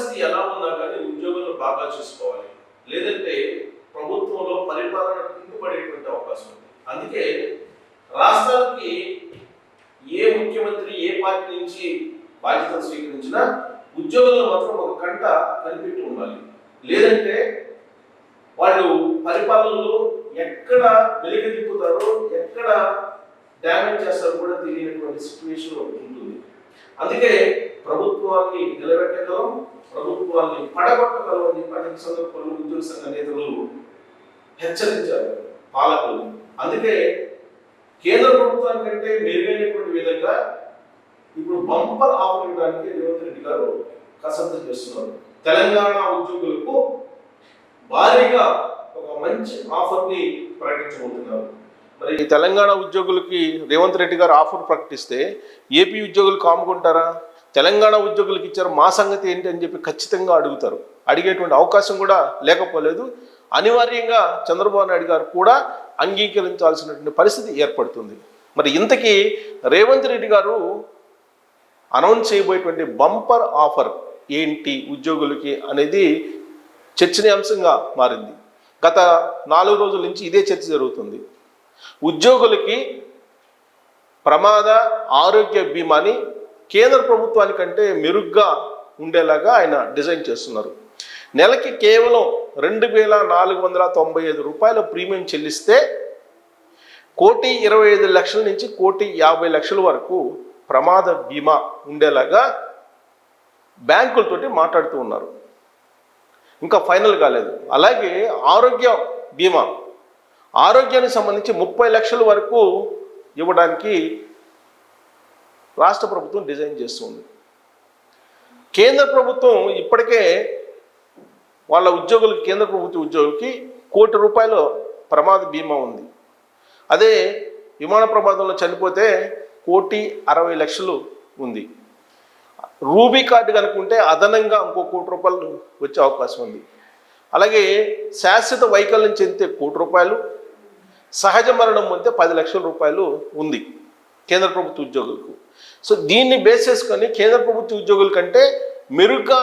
పరిస్థితి ఎలా ఉన్నా కానీ ఉద్యోగులను బాగా చూసుకోవాలి. లేదంటే ప్రభుత్వంలో పరిపాలన కిందపడేటువంటి అవకాశం ఉంది. అందుకే రాష్ట్రానికి ఏ ముఖ్యమంత్రి ఏ పార్టీ నుంచి బాధ్యతలు స్వీకరించినా ఉద్యోగులను మాత్రం ఒక కంట కనిపెట్టి ఉండాలి. లేదంటే వాళ్ళు పరిపాలనలో ఎక్కడ వెలికి తిప్పుతారో ఎక్కడ డ్యామేజ్ చేస్తారో కూడా తెలియనటువంటి సిచ్యువేషన్ ఉంటుంది. అందుకే ప్రభుత్వాన్ని నిలబెట్టగలం ప్రభుత్వాన్ని పడగొట్టగలవని చెప్పి అనేక సందర్భాల్లో ఉద్యోగ సంఘ నేతలు హెచ్చరించారు పాలకులు. అందుకే కేంద్ర ప్రభుత్వానికంటే మెరుగైనటువంటి విధంగా ఇప్పుడు బంపర్ ఆఫర్ ఇవ్వడానికి రేవంత్ రెడ్డి గారు కసరత్తు చేస్తున్నారు. తెలంగాణ ఉద్యోగులకు భారీగా ఒక మంచి ఆఫర్ని ప్రకటించబోతున్నారు. మరి ఈ తెలంగాణ ఉద్యోగులకి రేవంత్ రెడ్డి గారు ఆఫర్ ప్రకటిస్తే ఏపీ ఉద్యోగులు కాముకుంటారా? తెలంగాణ ఉద్యోగులకు ఇచ్చారు మా సంగతి ఏంటి అని చెప్పి ఖచ్చితంగా అడుగుతారు. అడిగేటువంటి అవకాశం కూడా లేకపోలేదు. అనివార్యంగా చంద్రబాబు నాయుడు గారు కూడా అంగీకరించాల్సినటువంటి పరిస్థితి ఏర్పడుతుంది. మరి ఇంతకీ రేవంత్ రెడ్డి గారు అనౌన్స్ చేయబోయేటువంటి బంపర్ ఆఫర్ ఏంటి ఉద్యోగులకి అనేది చర్చనీయాంశంగా మారింది. గత నాలుగు రోజుల నుంచి ఇదే చర్చ జరుగుతుంది. ఉద్యోగులకి ప్రమాద ఆరోగ్య బీమాని కేంద్ర ప్రభుత్వానికంటే మెరుగ్గా ఉండేలాగా ఆయన డిజైన్ చేస్తున్నారు. నెలకి కేవలం రెండు వేల నాలుగు వందల తొంభై ఐదు రూపాయల ప్రీమియం చెల్లిస్తే కోటి ఇరవై ఐదు లక్షల నుంచి కోటి యాభై లక్షల వరకు ప్రమాద బీమా ఉండేలాగా బ్యాంకులతోటి మాట్లాడుతూ ఉన్నారు. ఇంకా ఫైనల్ కాలేదు. అలాగే ఆరోగ్య బీమా. ఆరోగ్యానికి సంబంధించి ముప్పై లక్షల వరకు ఇవ్వడానికి రాష్ట్ర ప్రభుత్వం డిజైన్ చేస్తుంది. కేంద్ర ప్రభుత్వం ఇప్పటికే వాళ్ళ ఉద్యోగులకి కేంద్ర ప్రభుత్వ ఉద్యోగులకి కోటి రూపాయల ప్రమాద బీమా ఉంది. అదే విమాన ప్రమాదంలో చనిపోతే కోటి అరవై లక్షలు ఉంది. రూబీ కార్డు కనుక్కుంటే అదనంగా ఇంకో కోటి రూపాయలు వచ్చే అవకాశం ఉంది. అలాగే శాశ్వత వైకల్యం చెందితే కోటి రూపాయలు సహజ మరణం పొందితే పది లక్షల రూపాయలు ఉంది. కేంద్ర ప్రభుత్వ ఉద్యోగులకు. సో దీన్ని బేస్ చేసుకొని కేంద్ర ప్రభుత్వ ఉద్యోగుల కంటే మెరుగ్గా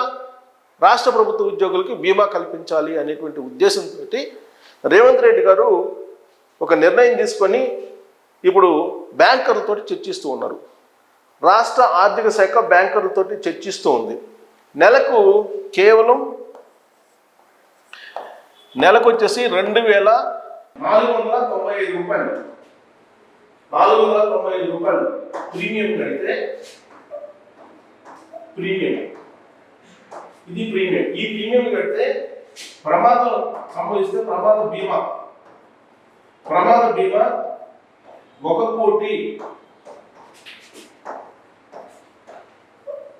రాష్ట్ర ప్రభుత్వ ఉద్యోగులకి బీమా కల్పించాలి అనేటువంటి ఉద్దేశంతో రేవంత్ రెడ్డి గారు ఒక నిర్ణయం తీసుకొని ఇప్పుడు బ్యాంకర్లతో చర్చిస్తూ ఉన్నారు. రాష్ట్ర ఆర్థిక శాఖ బ్యాంకర్లతో చర్చిస్తూ ఉంది. నెలకు కేవలం నెలకు వచ్చేసి రెండు వేల నాలుగు వందల తొంభై ఐదు రూపాయలు. నాలుగు వందల తొంభై ఐదు రూపాయలు ప్రీమియం కడితే ప్రీమియం. ఇది ప్రీమియం. ఈ ప్రీమియం కడితే ప్రమాదం సంభవిస్తే ప్రమాద బీమా. ప్రమాద బీమా ఒక కోటి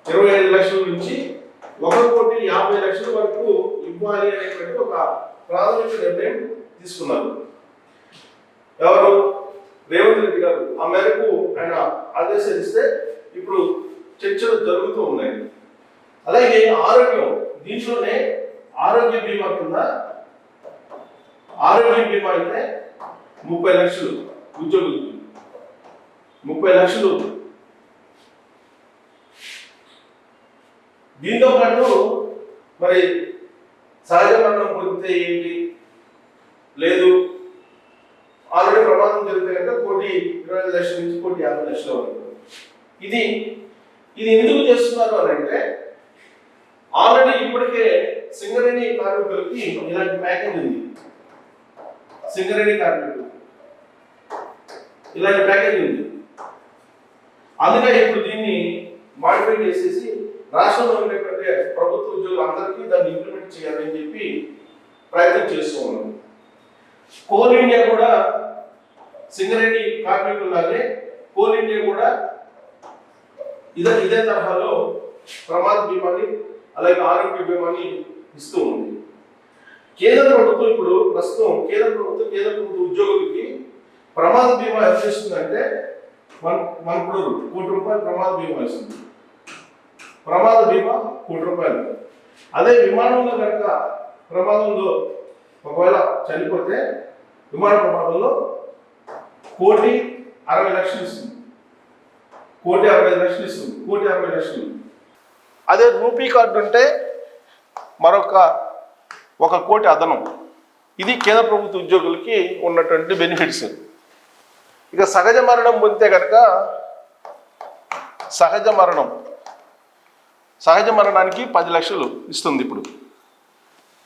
ఇరవై ఐదు లక్షల నుంచి ఒక కోటి యాభై లక్షల వరకు ఇవ్వాలి అనేటువంటి ఒక ప్రాథమిక నిర్ణయం తీసుకున్నారు. ఎవరు? రేవంత్ రెడ్డి గారు ఆ మేరకు ఆయన ఆదేశాలు ఇస్తే ఇప్పుడు చర్చలు జరుగుతూ ఉన్నాయి. అలాగే ఆరోగ్యం దీంట్లోనే ఆరోగ్య బీమా కింద ఆరోగ్య బీమా అయితే ముప్పై లక్షలు ఉద్యోగులకు ముప్పై లక్షలు. దీంతో పాటు మరి సహజ మరణం పొందితే ఏంటి? లేదు. ఆల్రెడీ ప్రమాదం జరిగితే కనుక కోటి ఇరవై ఐదు లక్షల నుంచి కోటి యాభై లక్షల వరకు. ఇది ఇది ఎందుకు చేస్తున్నారు అని అంటే ఆల్రెడీ ఇప్పటికే సింగరేణి కార్మికులకి ఇలాంటి ప్యాకేజ్ ఉంది. సింగరేణి కార్మికులు ఇలాంటి ప్యాకేజ్ ఉంది. అందుకే ఇప్పుడు దీన్ని మాడిఫై చేసేసి రాష్ట్రంలో ఉండేటువంటి ప్రభుత్వ ఉద్యోగులు అందరికీ దాన్ని ఇంప్లిమెంట్ చేయాలని చెప్పి ప్రయత్నం చేస్తూ ఉన్నాం. కోల్ ఇండియా కూడా సింగరేణి కార్మికులాగే కోల్ ఇండియా కూడా ఇదే ఇదే తరహాలో ప్రమాద బీమాని అలాగే ఆరోగ్య బీమాని ఇస్తూ ఉంది. కేంద్ర ప్రభుత్వం ఇప్పుడు ప్రస్తుతం కేంద్ర ప్రభుత్వం కేంద్ర ప్రభుత్వ ఉద్యోగులకి ప్రమాద బీమా ఎంత ఇస్తుందంటే వన్ వన్ క్రోర్ కోటి రూపాయలు ప్రమాద బీమా ఇస్తుంది. ప్రమాద బీమా కోటి రూపాయలు. అదే విమానంలో కనుక ప్రమాదంలో ఒకవేళ చనిపోతే విమాన ప్రమాదంలో కోటి అరవై లక్షలు ఇస్తుంది. కోటి అరవై లక్షలు ఇస్తుంది. కోటి అరవై లక్షలు. అదే రూపీ కార్డు ఉంటే మరొక ఒక కోటి అదనం. ఇది కేంద్ర ప్రభుత్వ ఉద్యోగులకి ఉన్నటువంటి బెనిఫిట్స్ ఇక సహజ మరణం పొందితే కనుక సహజ మరణం. సహజ మరణానికి పది లక్షలు ఇస్తుంది ఇప్పుడు.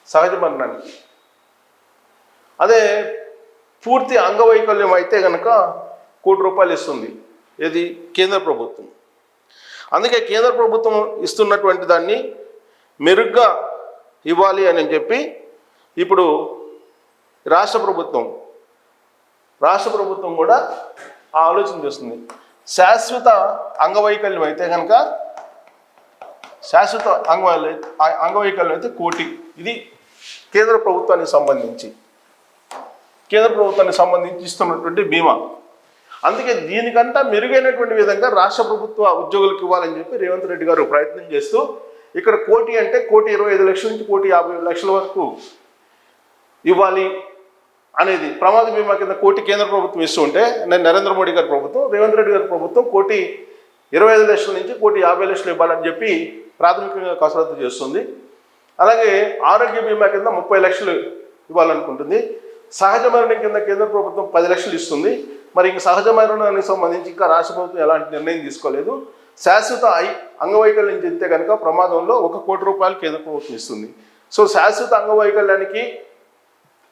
సహజ మరణానికి. అదే పూర్తి అంగవైకల్యం అయితే కనుక కోటి రూపాయలు ఇస్తుంది. ఇది కేంద్ర ప్రభుత్వం. అందుకే కేంద్ర ప్రభుత్వం ఇస్తున్నటువంటి దాన్ని మెరుగ్గా ఇవ్వాలి అని చెప్పి ఇప్పుడు రాష్ట్ర ప్రభుత్వం రాష్ట్ర ప్రభుత్వం కూడా ఆ ఆలోచన చేస్తుంది. శాశ్వత అంగవైకల్యం అయితే కనుక శాశ్వత అంగవై అంగవైకల్యం అయితే కోటి. ఇది కేంద్ర ప్రభుత్వానికి సంబంధించి. కేంద్ర ప్రభుత్వానికి సంబంధించి ఇస్తున్నటువంటి బీమా. అందుకే దీనికంతా మెరుగైనటువంటి విధంగా రాష్ట్ర ప్రభుత్వ ఉద్యోగులకు ఇవ్వాలని చెప్పి రేవంత్ రెడ్డి గారు ప్రయత్నం చేస్తూ ఇక్కడ కోటి అంటే కోటి ఇరవై ఐదు లక్షల నుంచి కోటి యాభై లక్షల వరకు ఇవ్వాలి అనేది ప్రమాద బీమా కింద కోటి కేంద్ర ప్రభుత్వం ఇస్తూ ఉంటే నేను నరేంద్ర మోడీ గారి ప్రభుత్వం రేవంత్ రెడ్డి గారి ప్రభుత్వం కోటి ఇరవై ఐదు లక్షల నుంచి కోటి యాభై లక్షలు ఇవ్వాలని చెప్పి ప్రాథమికంగా కసరత్తు చేస్తుంది. అలాగే ఆరోగ్య బీమా కింద ముప్పై లక్షలు ఇవ్వాలనుకుంటుంది. సహజ మరణం కింద కేంద్ర ప్రభుత్వం పది లక్షలు ఇస్తుంది. మరి ఇంక సహజ మరణానికి సంబంధించి ఇంకా రాష్ట్ర ప్రభుత్వం ఎలాంటి నిర్ణయం తీసుకోలేదు. శాశ్వత ఐ అంగవైకల్యం చెందితే కనుక ప్రమాదంలో ఒక కోటి రూపాయలు కేంద్ర ప్రభుత్వం ఇస్తుంది. సో శాశ్వత అంగవైకల్యానికి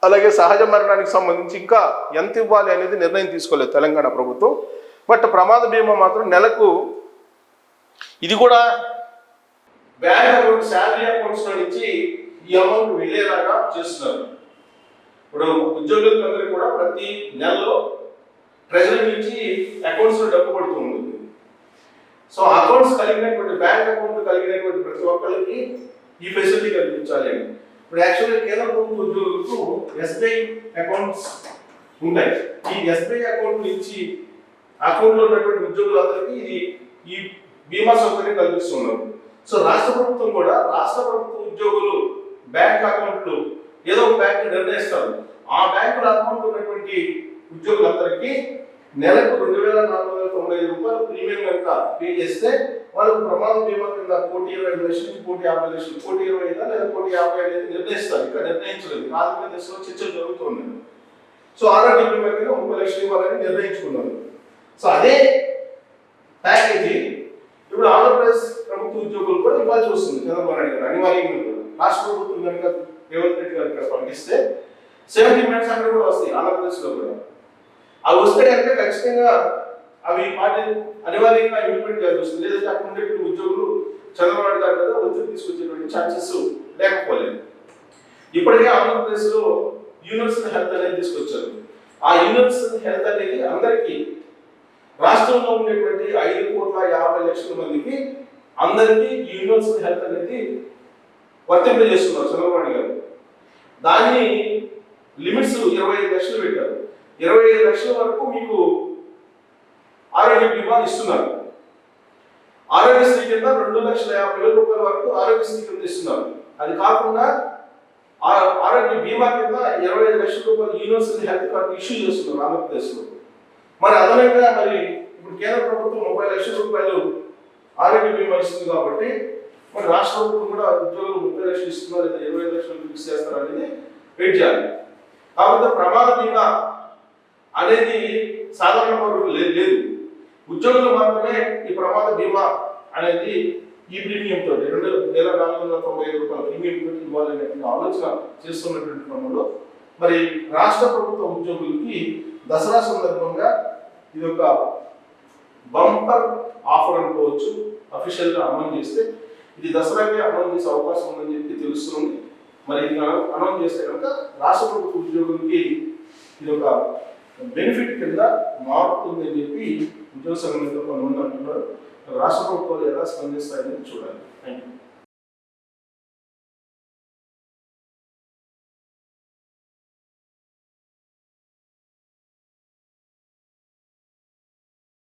అలాగే సహజ మరణానికి సంబంధించి ఇంకా ఎంత ఇవ్వాలి అనేది నిర్ణయం తీసుకోలేదు తెలంగాణ ప్రభుత్వం. బట్ ప్రమాద బీమా మాత్రం నెలకు ఇది కూడా బ్యాంక్ అకౌంట్ శాలరీ అకౌంట్స్ నుంచి ఈ అమౌంట్ వెళ్ళేలాగా చేస్తున్నారు. ఇప్పుడు ఉద్యోగులందరికీ కూడా ప్రతి నెలలో ట్రెజరీ నుంచి అకౌంట్స్లో డబ్బు పడుతూ ఉంటుంది. సో అకౌంట్స్ కలిగినటువంటి బ్యాంక్ అకౌంట్ కలిగినటువంటి ప్రతి ఒక్కరికి ఈ ఫెసిలిటీ కల్పించాలి. అని ఇప్పుడు యాక్చువల్గా కేంద్ర ప్రభుత్వ ఉద్యోగులకు ఎస్బీఐ అకౌంట్స్ ఉంటాయి. ఈ ఎస్బీఐ అకౌంట్ నుంచి అకౌంట్లో ఉన్నటువంటి ఉద్యోగులందరికీ ఇది ఈ బీమా సౌకర్యం కల్పిస్తున్నారు. సో రాష్ట్ర ప్రభుత్వం కూడా రాష్ట్ర ప్రభుత్వ ఉద్యోగులు బ్యాంక్ అకౌంట్లు ఏదో ఒక బ్యాంక్ నిర్ణయిస్తారు. ఆ బ్యాంకుల అకౌంట్ ఉన్నటువంటి ఉద్యోగులందరికీ నెలకు రెండు వేల నాలుగు వందల తొంభై ఐదు రూపాయలు ప్రీమియం కనుక పే చేస్తే వాళ్ళకు ప్రమాద బీమా కింద కోటి ఇరవై ఐదు లక్షల నుంచి కోటి యాభై లక్షలు కోటి ఇరవై ఐదు లేదా కోటి యాభై అనేది నిర్ణయిస్తారు. ఇక్కడ నిర్ణయించలేదు. ఆంధ్రప్రదేశ్లో దశలో చర్చలు జరుగుతున్నాయి సో ఆరోగ్య బీమా కింద ముప్పై లక్షలు ఇవ్వాలని నిర్ణయించుకున్నారు. సో అదే ప్యాకేజీ ఇప్పుడు ఆంధ్రప్రదేశ్ ప్రభుత్వ ఉద్యోగులు కూడా ఇవ్వాల్సి వస్తుంది. చంద్రబాబు నాయుడు గారు అనివార్యంగా రాష్ట్ర ప్రభుత్వం కనుక రేవంత్ రెడ్డి గారు ఇక్కడ పంపిస్తే సెవెంటీ మినిట్స్ అక్కడ కూడా వస్తాయి ఆంధ్రప్రదేశ్లో కూడా. అవి వస్తే కనుక ఖచ్చితంగా అవి పార్టీ అనివార్యంగా ఇంప్లిమెంట్ చేయాల్సి లేదంటే అక్కడ ఉండేటువంటి ఉద్యోగులు చంద్రబాబు గారు కదా ఉద్యోగం తీసుకొచ్చేటువంటి ఛాన్సెస్ లేకపోలేదు. ఇప్పటికే ఆంధ్రప్రదేశ్లో యూనివర్సల్ హెల్త్ అనేది తీసుకొచ్చారు. ఆ యూనివర్సల్ హెల్త్ అనేది అందరికీ రాష్ట్రంలో ఉండేటువంటి ఐదు కోట్ల యాభై లక్షల మందికి అందరికీ యూనివర్సల్ హెల్త్ అనేది వర్తింపజేస్తున్నారు చంద్రబాబు గారు. దాన్ని లిమిట్స్ ఇరవై ఐదు లక్షలు పెట్టారు. ఇరవై ఐదు లక్షల వరకు మీకు ఆరోగ్య బీమా ఇస్తున్నారు. ఆరోగ్యశ్రీ కింద రెండు లక్షల యాభై వేల రూపాయల వరకు ఆరోగ్యశ్రీ కింద ఇస్తున్నారు. అది కాకుండా ఆ- ఆరోగ్య బీమా కింద ఇరవై ఐదు లక్షల రూపాయలు యూనివర్సల్ హెల్త్ కార్డు ఇష్యూ చేస్తున్నారు ఆంధ్రప్రదేశ్లో మరి అదనంగా మరి ఇప్పుడు కేంద్ర ప్రభుత్వం ముప్పై లక్షల రూపాయలు ఆరోగ్య బీమా ఇస్తుంది కాబట్టి మరి రాష్ట్ర ప్రభుత్వం కూడా ఉద్యోగులు ముప్పై లక్షలు ఇస్తున్నారు లేదా ఇరవై లక్షలు ఫిక్స్ చేస్తారు అనేది వెయిట్ చేయాలి. కాబట్టి ప్రమాద బీమా అనేది సాధారణ పౌరులకు లేదు లేదు. ఉద్యోగులు మాత్రమే ఈ ప్రమాద బీమా అనేది ఈ ప్రీమియం తోటి రెండు వేల నాలుగు వందల తొంభై ఐదు రూపాయల ప్రీమియం తోటి ఇవ్వాలనేటువంటి ఆలోచన చేస్తున్నటువంటి క్రమంలో మరి రాష్ట్ర ప్రభుత్వ ఉద్యోగులకి దసరా సందర్భంగా ఇది ఒక బంపర్ ఆఫర్ అనుకోవచ్చు అఫీషియల్గా అమలు చేస్తే ఇది దసరాకే అమలు చేసే అవకాశం ఉందని చెప్పి తెలుస్తుంది. మరి ఇది అనౌన్స్ చేస్తే కనుక రాష్ట్ర ప్రభుత్వ ఉద్యోగులకి ఇది ఒక బెనిఫిట్ కింద మారుతుంది అని చెప్పి ఉద్యోగ సంఘం కొంతమంది అంటున్నారు. రాష్ట్ర ప్రభుత్వాలు ఎలా స్పందిస్తాయని చూడాలి. Thank you